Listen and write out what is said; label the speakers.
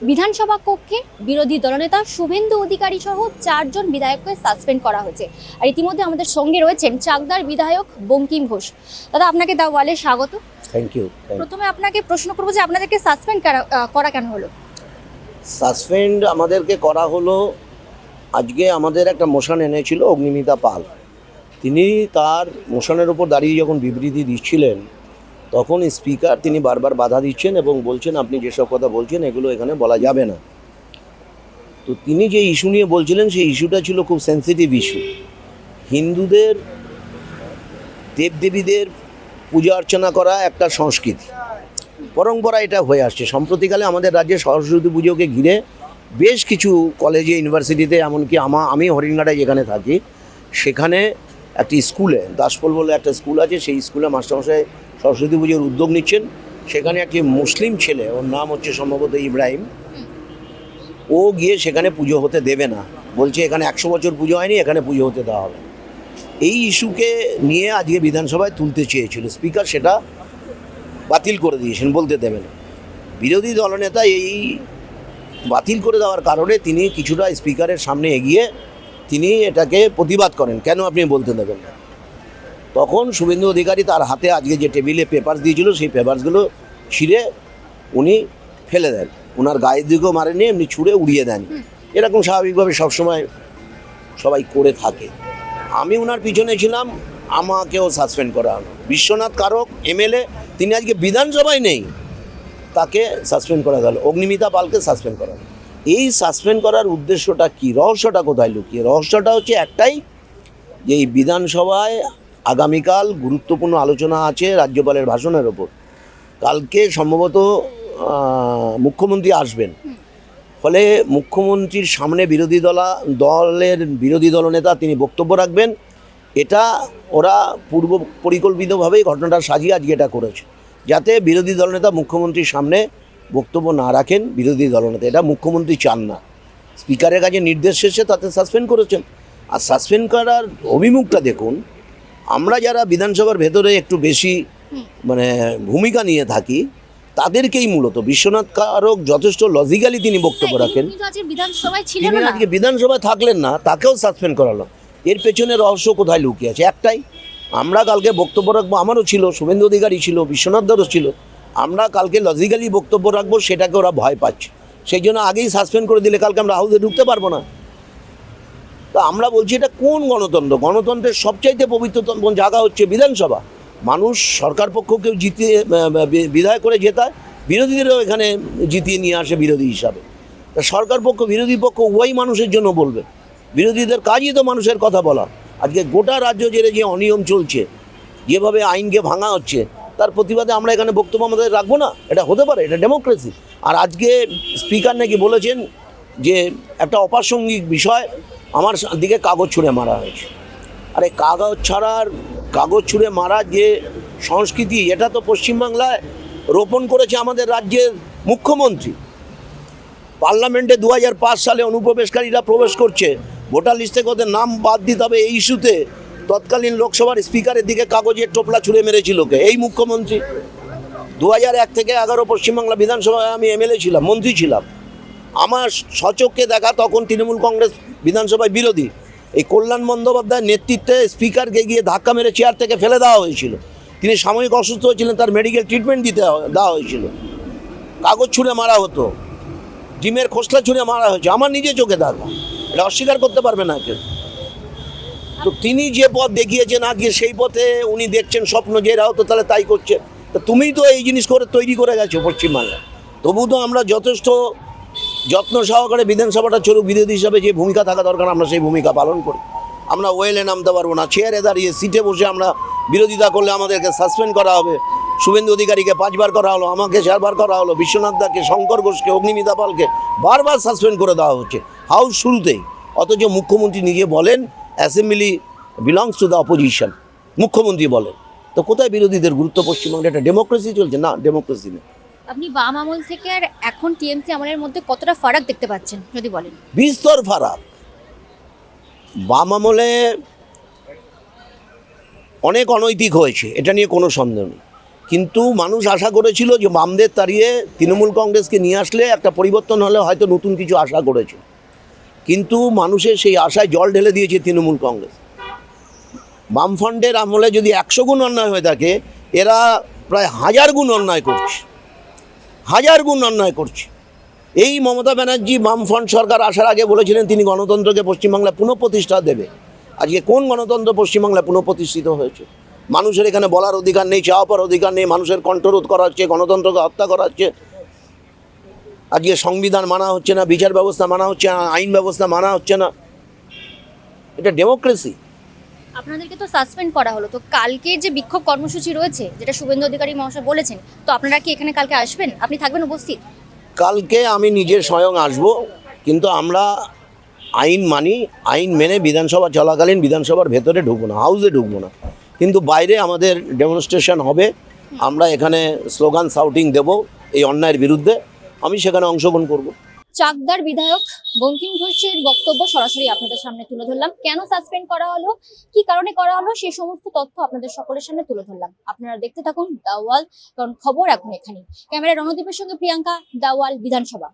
Speaker 1: বিধানসভা কক্ষে বিরোধী দলনেতা শুভেন্দু অধিকারী সহ চারজন বিধায়ককে সাসপেন্ড করা হয়েছে। আর ইতিমধ্যে আমাদের সঙ্গে রয়েছেন চাকদার বিধায়ক বঙ্কিম ঘোষ। দাদা আপনাকে দা ওয়ালে স্বাগত।
Speaker 2: থ্যাংক ইউ
Speaker 1: প্রথমে আপনাকে প্রশ্ন করব যে আপনাদেরকে সাসপেন্ড করা কেন হলো?
Speaker 2: সাসপেন্ড আমাদেরকে করা হলো আজকে আমাদের একটা মোশন এনেছিল অগ্নিমিতা পাল। তিনি তার মোশনের উপর দাঁড়িয়ে যখন বিবৃতি দিচ্ছিলেন তখন স্পিকার তিনি বারবার বাধা দিচ্ছেন এবং বলছেন, আপনি যেসব কথা বলছেন, এগুলো এখানে বলা যাবে না। তো তিনি যে ইস্যু নিয়ে বলছিলেন, সেই ইস্যুটা ছিল খুব সেন্সিটিভ ইস্যু হিন্দুদের, দেবদেবীদের পূজা অর্চনা করা একটা সংস্কৃতি। পরম্পরা এটা হয়ে আসছে। সম্প্রতিকালে আমাদের রাজ্যে সরস্বতী পুজোকে ঘিরে বেশ কিছু কলেজে ইউনিভার্সিটিতে এমনকি আমা, আমি হরিণঘাটায় যেখানে থাকি, সেখানে একটি স্কুলে, দাসপল বলে একটা স্কুল আছে, সেই স্কুলে মাস্টারমশাই সরস্বতী পুজোর উদ্যোগ নিচ্ছেন। সেখানে একটি মুসলিম ছেলে, ওর নাম হচ্ছে সম্ভবত ইব্রাহিম। ও গিয়ে সেখানে পুজো হতে দেবে না। বলছে, এখানে একশো বছর পুজো হয়নি, এখানে পুজো হতে দেওয়া হবে। এই ইস্যুকে নিয়ে আজকে বিধানসভায় তুলতে চেয়েছিল। স্পিকার সেটা বাতিল করে দিয়েছেন, বলতে দেবেন বিরোধী দলনেতা এই বাতিল করে দেওয়ার কারণে তিনি কিছুটা স্পিকারের সামনে এগিয়ে তিনি এটাকে প্রতিবাদ করেন। কেন আপনি বলতে দেবেন না? তখন শুভেন্দু অধিকারী তার হাতে আজকে যে টেবিলে পেপার দিয়েছিল সেই পেপারসগুলো ছিঁড়ে উনি ফেলে দেন। ওনার গায়ের দিকেও মারেনি এমনি ছুঁড়ে উড়িয়ে দেন। এরকম স্বাভাবিকভাবে সবসময় সবাই করে থাকে। আমি ওনার পিছনে ছিলাম আমাকেও সাসপেন্ড করা হলো। বিশ্বনাথ কারক এমএলএ তিনি আজকে বিধানসভায় নেই তাকে সাসপেন্ড করা গেল অগ্নিমিতা পালকে সাসপেন্ড করা হলো। এই সাসপেন্ড করার উদ্দেশ্যটা কি? রহস্যটা কোথায় লুকিয়ে? রহস্যটা হচ্ছে একটাই, যে এই বিধানসভায় আগামীকাল গুরুত্বপূর্ণ আলোচনা আছে রাজ্যপালের ভাষণের ওপর। কালকে সম্ভবত মুখ্যমন্ত্রী আসবেন। ফলে মুখ্যমন্ত্রীর সামনে বিরোধী দলা, দলের বিরোধী দলনেতা তিনি বক্তব্য রাখবেন। এটা ওরা পূর্ব পরিকল্পিতভাবেই ঘটনাটা সাজিয়ে আজকে এটা করেছে। যাতে বিরোধী দলনেতা মুখ্যমন্ত্রীর সামনে বক্তব্য না রাখেন বিরোধী দলনেতা। এটা মুখ্যমন্ত্রী চান না। স্পিকারের কাছে নির্দেশ শেষে তাতে সাসপেন্ড করেছেন। আর সাসপেন্ড করার অভিমুখটা দেখুন আমরা যারা বিধানসভার ভেতরে একটু বেশি মানে ভূমিকা নিয়ে থাকি তাদেরকেই মূলত বিশ্বনাথ কারক যথেষ্ট লজিক্যালি তিনি বক্তব্য রাখেন।
Speaker 1: তিনি বিধানসভায়
Speaker 2: আজকে বিধানসভায় থাকলেন না তাকেও সাসপেন্ড করালো। এর পেছনে রহস্য কোথায় লুকিয়ে আছে? একটাই আমরা কালকে বক্তব্য রাখব আমারও ছিল শুভেন্দু অধিকারী ছিল বিশ্বনাথ দারও ছিল। আমরা কালকে লজিক্যালি বক্তব্য রাখব সেটাকে ওরা ভয় পাচ্ছে। সেই জন্য আগেই সাসপেন্ড করে দিলে কালকে আমরা হাউসে ঢুকতে পারব না। তা আমরা বলছি এটা কোন গণতন্ত্র? গণতন্ত্রের সবচাইতে পবিত্রতম জায়গা হচ্ছে বিধানসভা। মানুষ সরকার পক্ষকেও জিতিয়ে আহ, বি- বিদায় করে জেতায় বিরোধীদেরও এখানে জিতিয়ে নিয়ে আসে বিরোধী হিসাবে। তা সরকার পক্ষ বিরোধী পক্ষ উভয়ই মানুষের জন্য বলবে। বিরোধীদের কাজই তো মানুষের কথা বলা। আজকে গোটা রাজ্য জেরে যে অনিয়ম চলছে যেভাবে আইনকে ভাঙা হচ্ছে তার প্রতিবাদে আমরা এখানে বক্তব্য আমাদের রাখব না। এটা হতে পারে, এটা ডেমোক্রেসি আর আজকে স্পিকার নাকি বলেছেন যে একটা অপ্রাসঙ্গিক বিষয়, আমার দিকে কাগজ ছুঁড়ে মারা হয়েছে। আরে কাগজ ছাড়ার, কাগজ ছুঁড়ে মারা যে সংস্কৃতি, এটা তো পশ্চিমবাংলায় রোপণ করেছে আমাদের রাজ্যের মুখ্যমন্ত্রী। পার্লামেন্টে দু হাজার পাঁচ সালে অনুপ্রবেশকারীরা প্রবেশ করছে, ভোটার লিস্ট ওদের নাম বাদ দিতে হবে এই ইস্যুতে। তৎকালীন লোকসভার স্পিকারের দিকে কাগজের টোপলা ছুঁড়ে মেরেছিল কে? এই মুখ্যমন্ত্রী। দু হাজার এক থেকে এগারো পশ্চিমবাংলা বিধানসভায় আমি এমএলএ ছিলাম, মন্ত্রী ছিলাম। আমার সচক্ষে দেখা তখন তৃণমূল কংগ্রেস বিধানসভায় বিরোধী। এই কল্যাণ বন্দ্যোপাধ্যায়ের নেতৃত্বে স্পিকারকে গিয়ে ধাক্কা মেরে চেয়ার থেকে ফেলে দেওয়া হয়েছিল। তিনি সাময়িক অসুস্থ হয়েছিলেন তার মেডিকেল ট্রিটমেন্ট দিতে দেওয়া হয়েছিল। কাগজ ছুঁড়ে মারা হতো। ডিমের খোসলা ছুঁড়ে মারা হয়েছে। আমার নিজে চোখে দেখা। এটা অস্বীকার করতে পারবে না কেউ। তো তিনি যে পথ দেখিয়েছেন আজকে সেই পথে উনি দেখছেন স্বপ্ন যে এরাও তো তাহলে তাই করছে। তা তুমি তো এই জিনিস করে তৈরি করে গেছো পশ্চিমবাংলায়। তবু তো আমরা যথেষ্ট যত্ন সহকারে বিধানসভাটা চলুক, বিরোধী হিসাবে যে ভূমিকা থাকা দরকার, আমরা সেই ভূমিকা পালন করি। আমরা ওয়েলে নামতে পারব না, চেয়ারে দাঁড়িয়ে সিটে বসে আমরা বিরোধিতা করলে আমাদেরকে সাসপেন্ড করা হবে। শুভেন্দু অধিকারীকে পাঁচবার করা হলো, আমাকে চারবার করা হলো, বিশ্বনাথ দাকে, শঙ্কর ঘোষকে, অগ্নিমিতা পালকে বারবার সাসপেন্ড করে দেওয়া হচ্ছে। হাউস শুরুতেই। অথচ মুখ্যমন্ত্রী নিজে বলেন assembly belongs to the opposition মুখ্যমন্ত্রী বলেন। তো কোথায় বিরোধীদের গুরুত্ব পশ্চিমবঙ্গে? একটা ডেমোক্রেসি চলছে? না ডেমোক্রেসি নেই।
Speaker 1: আপনি বাম আমল থেকে আর এখন টিএমসি আমলের মধ্যে কতটা ফারাক দেখতে পাচ্ছেন যদি বলেন?
Speaker 2: বিস্তর ফারাক। বাম আমলে অনেক অনৈতিক হয়েছে এটা নিয়ে কোনো সন্দেহ নেই। কিন্তু মানুষ আশা করেছিল যে বামদের তাড়িয়ে তৃণমূল কংগ্রেসকে নিয়ে আসলে একটা পরিবর্তন হলে হয়তো নতুন কিছু আশা করেছিল কিন্তু মানুষের সেই আশায় জল ঢেলে দিয়েছে তৃণমূল কংগ্রেস। বামফ্রন্টের আমলে যদি একশো গুণ অন্যায় হয়ে থাকে, এরা প্রায় হাজার গুণ অন্যায় করছে। হাজার গুণ অন্যায় করছে। এই মমতা ব্যানার্জি বামফ্রন্ট সরকার আসার আগে বলেছিলেন তিনি গণতন্ত্রকে পশ্চিমবাংলা পুনঃপ্রতিষ্ঠা দেবে। আজকে কোন গণতন্ত্র পশ্চিমবাংলা পুনঃপ্রতিষ্ঠিত হয়েছে? মানুষের এখানে বলার অধিকার নেই, চাওয়া পাওয়ার অধিকার নেই, মানুষের কণ্ঠরোধ করা হচ্ছে, গণতন্ত্রকে হত্যা করা হচ্ছে। আজকে সংবিধান মানা হচ্ছে না বিচার ব্যবস্থা মানা হচ্ছে না আইন ব্যবস্থা মানা হচ্ছে না। এটা ডেমোক্রেসি।
Speaker 1: আপনাদেরকে তো সাসপেন্ড করা হলো। তো কালকের যে বিক্ষোভ কর্মসূচি রয়েছে যেটা শুভেন্দু অধিকারী মহাশয় বলেছেন তো আপনারা কি এখানে কালকে আসবেন? আপনি থাকবেন উপস্থিত?
Speaker 2: কালকে আমি নিজে স্বয়ং আসব কিন্তু আমরা আইন মানি আইন মেনে বিধানসভা চলাকালীন বিধানসভার ভেতরে ঢুকবো না হাউসে ঢুকবো না। কিন্তু বাইরে আমাদের ডেমনস্ট্রেশন হবে আমরা এখানে স্লোগান সাউটিং দেব এই অন্যায়ের বিরুদ্ধে। আমি সেখানে অংশগ্রহণ করব।
Speaker 1: চাকদার বিধায়ক বঙ্কিম ঘোষের বক্তব্য সরাসরি আপনাদের সামনে তুলে ধরলাম। কেন সাসপেন্ড করা হলো? কি কারণে করা হলো? সেই সমস্ত তথ্য আপনাদের সকলের সামনে তুলে ধরলাম। আপনারা দেখতে থাকুন দাওয়াল, কারণ খবর এখন এখানে ক্যামেরা রণদীপের সঙ্গে প্রিয়াঙ্কা, দাওয়াল বিধানসভা।